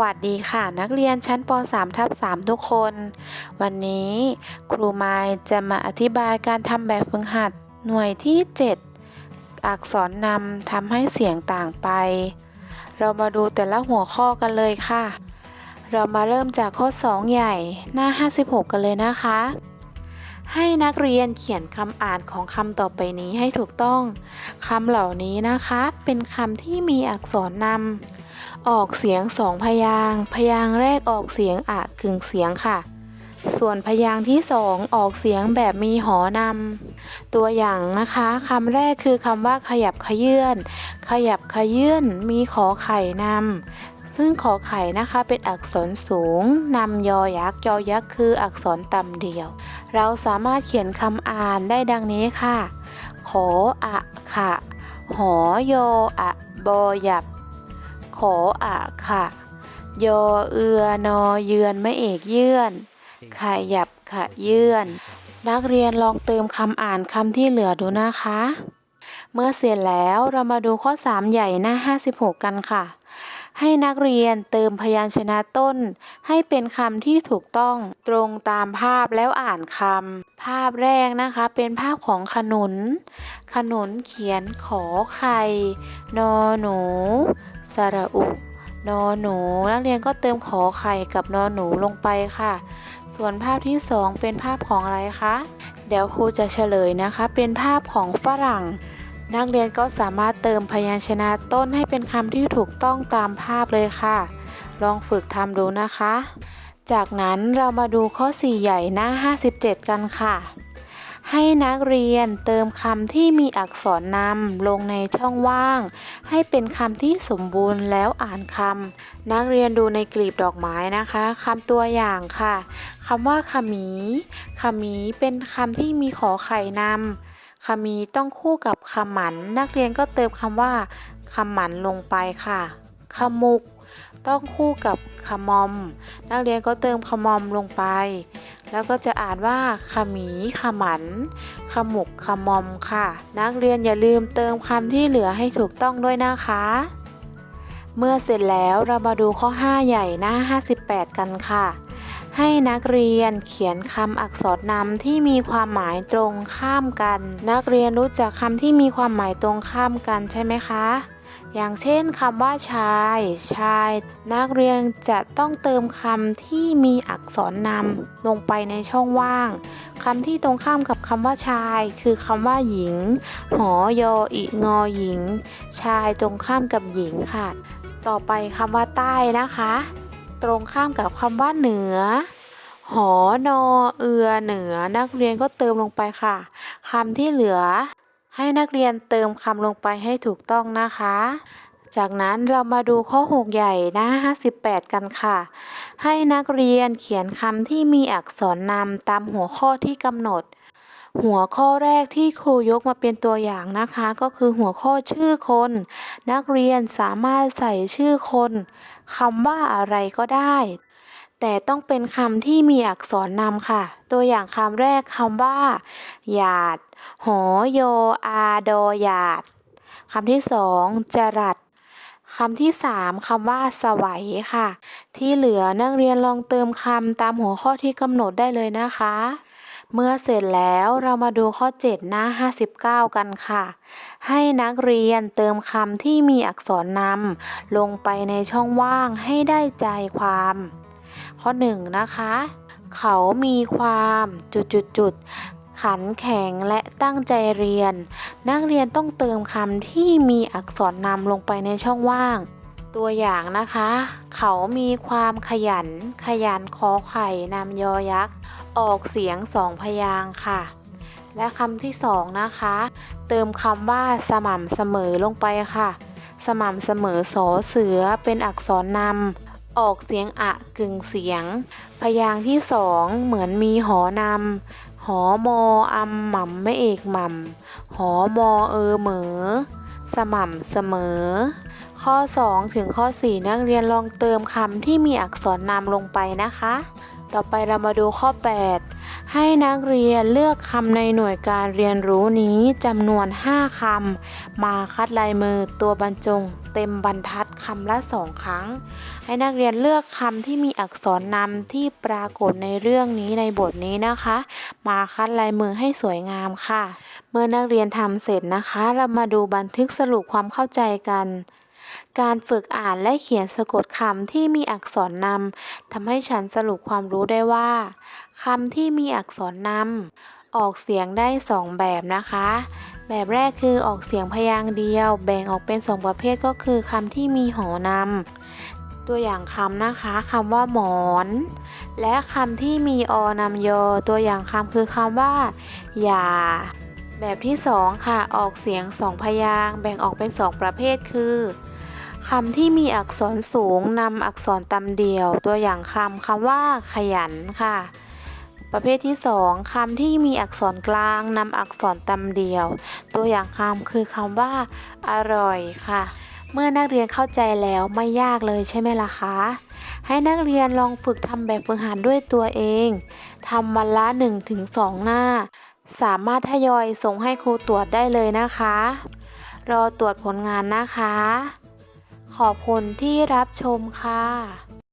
วัสดีค่ะ นักเรียนชั้นป .3 ทับ3ทุกคน วันนี้ครูไมายจะมาอธิบายการทำแบบฝึกหัดหน่วยที่ 7 อักษรนำทำให้เสียงต่างไป เรามาดูแต่ละหัวข้อกันเลยค่ะ เรามาเริ่มจากข้อ 2 ใหญ่หน้า 56 กันเลยนะคะ ให้นักเรียนเขียนคำอ่านของคำต่อไปนี้ให้ถูกต้องคำเหล่านี้นะคะ เป็นคำที่มีอักษรนำ ออกเสียงสองพยาง พยางแรกออกเสียงอะกึ่งเสียงค่ะ ส่วนพยางที่สองออกเสียงแบบมีหอนำตัวอย่างนะคะคำแรกคือคำว่าขยับขยื่น ขยับขยื่นมีขอไข่นำซึ่งขอไข่นะคะเป็นอักษรสูงนำยอยักษ์ยอยักษ์คืออักษรต่ำเดียว เราสามารถเขียนคำอ่านได้ดังนี้ค่ะ ขออะขะหอยออะบอยับ ขออะค่ะ ยอเอือนอเยือนไม่เอกเยื่อนขยับขยื่นนักเรียนลองเติมคำอ่านคำที่เหลือดูนะคะ เมื่อเสร็จแล้วเรามาดูข้อ 3 ใหญ่หน้า 56 กันค่ะ ให้นักเรียนเติมพยัญชนะต้น ให้เป็นคำที่ถูกต้องตรงตามภาพแล้วอ่านคำ ภาพแรกนะคะเป็นภาพของขนุน ขนุนเขียนขอไข่นอหนูสระอุ นอหนู นักเรียนก็เติมขอไข่กับนอหนูลงไปค่ะ ส่วนภาพที่สองเป็นภาพของอะไรคะ เดี๋ยวครูจะเฉลยนะคะ เป็นภาพของฝรั่ง นักเรียนก็สามารถเติมพยัญชนะต้นให้เป็นคำที่ถูกต้องตามภาพเลยค่ะ ลองฝึกทำดูนะคะ จากนั้นเรามาดูข้อ 4 ใหญ่หน้า 57 กันค่ะ ให้นักเรียนเติมคำที่มีอักษรนำลงในช่องว่าง ให้เป็นคำที่สมบูรณ์แล้วอ่านคำนักเรียนดูในกลีบดอกไม้นะคะคำตัวอย่างค่ะคำว่าขมีขมีเป็นคำที่มีขอไข่นำ ขมีต้องคู่กับขมัน นักเรียนก็เติมคำว่าขมันลงไปค่ะขมุก ต้องคู่กับขมอม นักเรียนก็เติมขมอมลงไป แล้วก็จะอ่านว่าขมีขมัน ขมุกขมอมค่ะ นักเรียนอย่าลืมเติมคำที่เหลือให้ถูกต้องด้วยนะคะ เมื่อเสร็จแล้วเรามาดูข้อ 5 ใหญ่หน้า 58 กันค่ะ ให้นักเรียนเขียนคำอักษรนำที่มีความหมายตรงข้ามกัน นักเรียนรู้จักคำที่มีความหมายตรงข้ามกันใช่ไหมคะ อย่างเช่นคำว่าชาย ชาย นักเรียนจะต้องเติมคำที่มีอักษรนำลงไปในช่องว่างคำที่ตรงข้ามกับคำว่าชาย คือคำว่าหญิง หอยออิงอหญิง ชายตรงข้ามกับหญิงค่ะ ต่อไปคำว่าใต้นะคะ ตรงข้ามกับคำว่าเหนือ หอนอเอือเหนือนักเรียนก็เติมลงไปค่ะคำที่เหลือ ให้นักเรียนเติมคำลงไปให้ถูกต้องนะคะ จากนั้นเรามาดูข้อ 6 ใหญ่หน้า 58 กันค่ะ ให้นักเรียนเขียนคำที่มีอักษรนำตามหัวข้อที่กำหนด หัวข้อแรกที่ครูยกมาเป็นตัวอย่างนะคะ ก็คือหัวข้อชื่อคน นักเรียนสามารถใส่ชื่อคนคำว่าอะไรก็ได้ แต่ต้องเป็นคำที่มีอักษรนำค่ะ ตัวอย่างคำแรกคำว่าหยาด หอยออาดอหยาดคำที่สองจรัสคำที่สามคำว่าสวัยค่ะ ที่เหลือนักเรียนลองเติมคำตามหัวข้อที่กำหนดได้เลยนะคะ เมื่อเสร็จแล้วเรามาดูข้อ 7 หน้า 59 กันค่ะ ให้นักเรียนเติมคำที่มีอักษรนำลงไปในช่องว่างให้ได้ใจความ ข้อ 1 นะคะ เขามีความจุดจุดจุดๆๆขันแข็งและตั้งใจเรียน นักเรียนต้องเติมคำที่มีอักษรนำลงไปในช่องว่าง ตัวอย่างนะคะ เขามีความขยัน ขยันคอไข่นำยอยักษ์ ออกเสียงสองพยางค่ะ และคำที่สองนะคะ เติมคำว่าสม่ำเสมอลงไปค่ะ สม่ำเสมอสอเสือเป็นอักษรนำออกเสียงอะกึ่งเสียง พยางที่สองเหมือนมีหอนำหอมออำหม่ำไม่เอกหม่ำหอมอเออเหมอ สม่ำเสมอข้อ 2 ถึงข้อ 4 นักเรียนลองเติมคำที่มีอักษรนำลงไปนะคะ ต่อไปเรามาดูข้อ 8 ให้นักเรียนเลือกคำในหน่วยการเรียนรู้นี้จำนวน 5คำมาคัดลายมือตัวบรรจง เต็มบรรทัดคำละ2ครั้ง ให้นักเรียนเลือกคำที่มีอักษรนำที่ปรากฏในเรื่องนี้ในบทนี้นะคะ มาคัดลายมือให้สวยงามค่ะ เมื่อนักเรียนทำเสร็จนะคะ เรามาดูบันทึกสรุปความเข้าใจกัน การฝึกอ่านและเขียนสะกดคำที่มีอักษรนำทำให้ฉันสรุปความรู้ได้ว่าคำที่มีอักษรนำออกเสียงได้สองแบบนะคะ แบบแรกคือออกเสียงพยางค์เดียว แบ่งออกเป็นสองประเภทก็คือคำที่มีหอนำตัวอย่างคำนะคะคำว่าหมอน และคำที่มีอนำยอตัวอย่างคำคือคำว่า อย่า แบบที่สองค่ะ ออกเสียงสองพยางค์แบ่งออกเป็นสองประเภทคือ คำที่มีอักษรสูงนำอักษรตำเดียว ตัวอย่างคำคำว่า ขยันค่ะ ประเภทที่สองคำที่มีอักษรกลางนำอักษรตำเดียว ตัวอย่างคำคือคำว่า อร่อยค่ะ เมื่อนักเรียนเข้าใจแล้วไม่ยากเลยใช่ไหมล่ะคะให้นักเรียนลองฝึกทำแบบฝึกหัดด้วยตัวเองทำวันละ 1-2 หน้า สามารถทยอยส่งให้ครูตรวจได้เลยนะคะ รอตรวจผลงานนะคะ ขอบคุณที่รับชมค่ะ